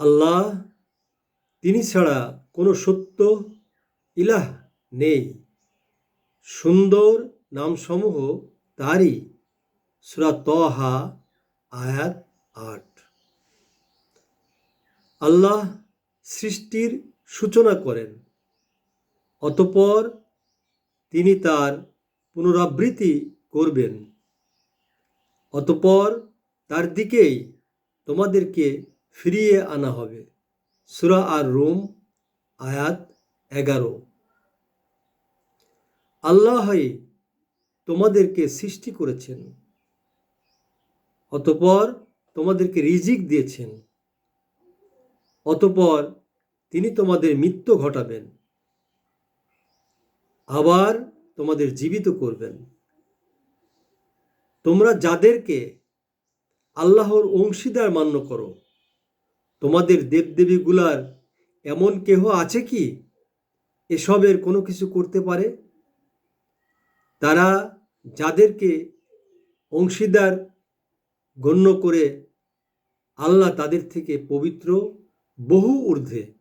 আল্লাহ তিনি ছাড়া কোনো সত্য ইলাহ নেই। সুন্দর নামসমূহ তারই। সুরা তহা আয়াত আট। আল্লাহ সৃষ্টির সূচনা করেন। অতপর তিনি তার পুনরাবৃত্তি করবেন। অতপর তার দিকেই তোমাদেরকে ফিরিয়ে আনা হবে। সুরা আর রোম আয়াত এগারো। আল্লাহই তোমাদেরকে সৃষ্টি করেছেন, অতপর তোমাদেরকে রিজিক দিয়েছেন, অতপর তিনি তোমাদের মৃত্যু ঘটাবেন, আবার তোমাদের জীবিত করবেন। তোমরা যাদেরকে আল্লাহর অংশীদার মান্য করো তোমাদের দেবদেবীগুলার এমন কেহ আছে কি? এসবের কোনো কিছু করতে পারে? তারা যাদেরকে অংশীদার গণ্য করে আল্লাহ তাদের থেকে পবিত্র বহু ঊর্ধ্বে।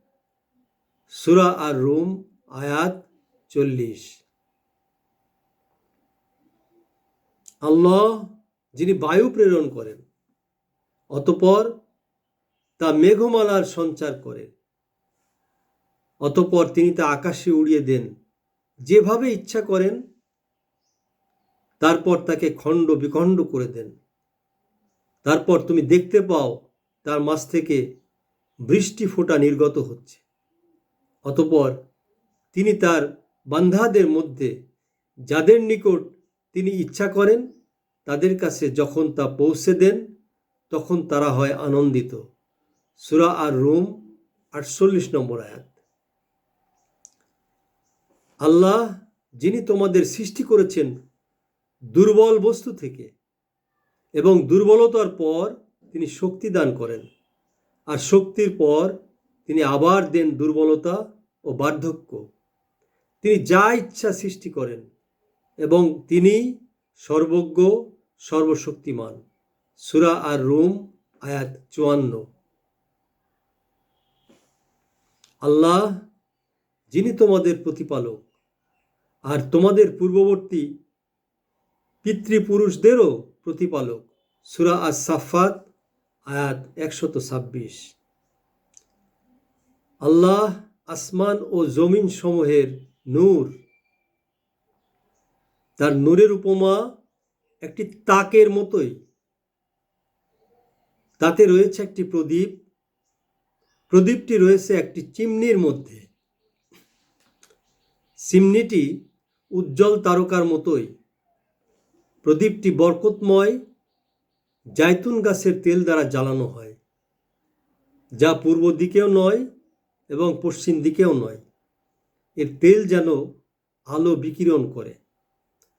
সুরা আর রোম আয়াত চল্লিশ। আল্লাহ যিনি বায়ু প্রেরণ করেন, অতপর তা মেঘমালার সঞ্চার করেন অতপর তিনি তা আকাশে উড়িয়ে দেন। যেভাবে ইচ্ছা করেন, তারপর তাকে খণ্ড বিখণ্ড করে দেন। তারপর তুমি দেখতে পাও, তার মাছ থেকে বৃষ্টি ফোঁটা নির্গত হচ্ছে। অতপর তিনি তার বান্ধাদের মধ্যে, যাদের নিকট তিনি ইচ্ছা করেন, তাদের কাছে যখন তা পৌঁছে দেন, তখন তারা হয় আনন্দিত। সুরা আর রুম আটচল্লিশ নম্বর আয়াত। আল্লাহ, যিনি তোমাদের সৃষ্টি করেছেন দুর্বল বস্তু থেকে এবং দুর্বলতার পর তিনি শক্তি দান করেন, আর শক্তির পর তিনি আবার দেন দুর্বলতা ও বার্ধক্য। তিনি যা ইচ্ছা সৃষ্টি করেন এবং তিনি সর্বজ্ঞ, সর্বশক্তিমান। সুরা আর রোম আয়াত চুয়ান্ন। আল্লাহ, যিনি তোমাদের প্রতিপালক। আর তোমাদের পূর্ববর্তী পিতৃপুরুষদেরও প্রতিপালক। সুরা আজ সাফাত আয়াত একশত ছাব্বিশ। আল্লাহ আসমান ও জমিন সমূহের নূর। তার নূরের উপমা একটি তাকের মতোই। তাতে রয়েছে একটি প্রদীপ প্রদীপটি রয়েছে একটি চিমনির মধ্যে। চিমনিটি উজ্জ্বল তারকার মতোই। প্রদীপটি বরকতময় জায়তুন গাছের তেল দ্বারা জ্বালানো হয়, যা পূর্ব দিকেও নয় এবং পশ্চিম দিকেও নয়। এর তেল যেন আলো বিকিরণ করে,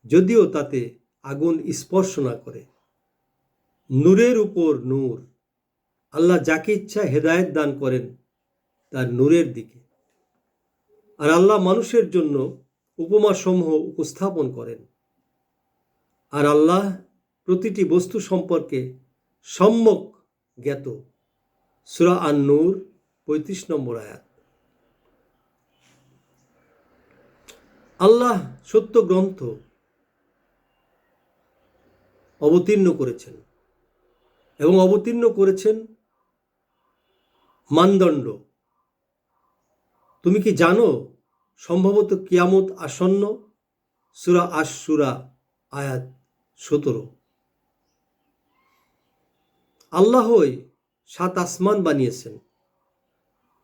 যদিও তাতে আগুন স্পর্শ না করে। নূরের উপর নূর। আল্লাহ যাকে ইচ্ছা হেদায়েত দান করেন তার নূরের দিকে। আর আল্লাহ মানুষের জন্য উপমাসমূহ উপস্থাপন করেন। আর আল্লাহ প্রতিটি বস্তু সম্পর্কে সম্যক জ্ঞাত। সুরা আন নূর পঁয়ত্রিশ নম্বর আয়াত। আল্লাহ সত্য গ্রন্থ অবতীর্ণ করেছেন এবং অবতীর্ণ করেছেন মানদণ্ড। তুমি কি জানো সম্ভবত কিয়ামত আসন্ন? সুরা আশুরা আয়াত সতেরো। আল্লাহই সাত আসমান বানিয়েছেন।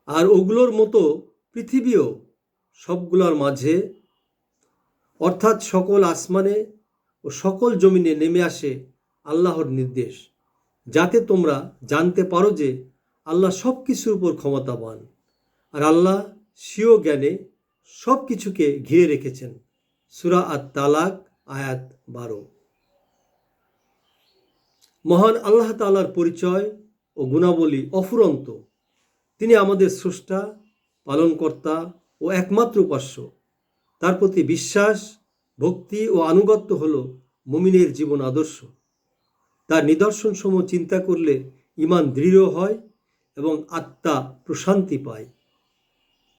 আর ওগুলোর মতো পৃথিবীও সবগুলোর মাঝে। অর্থাৎ সকল আসমানে ও সকল জমিনে নেমে আসে আল্লাহর নির্দেশ। যাতে তোমরা জানতে পারো যে আল্লাহ সব কিছুর উপর ক্ষমতাবান। আর আল্লাহ স্বীয় জ্ঞানে সব কিছুকে ঘিরে রেখেছেন। সুরা আত তালাক আয়াত বারো। মহান আল্লাহ তালার পরিচয় ও গুণাবলী অফুরন্ত। তিনি আমাদের স্রষ্টা, পালনকর্তা ও একমাত্র উপাস্য। তার প্রতি বিশ্বাস, ভক্তি ও আনুগত্য হল মুমিনের জীবন আদর্শ। তার নিদর্শনসমূহ চিন্তা করলে ইমান দৃঢ় হয় এবং আত্মা প্রশান্তি পায়।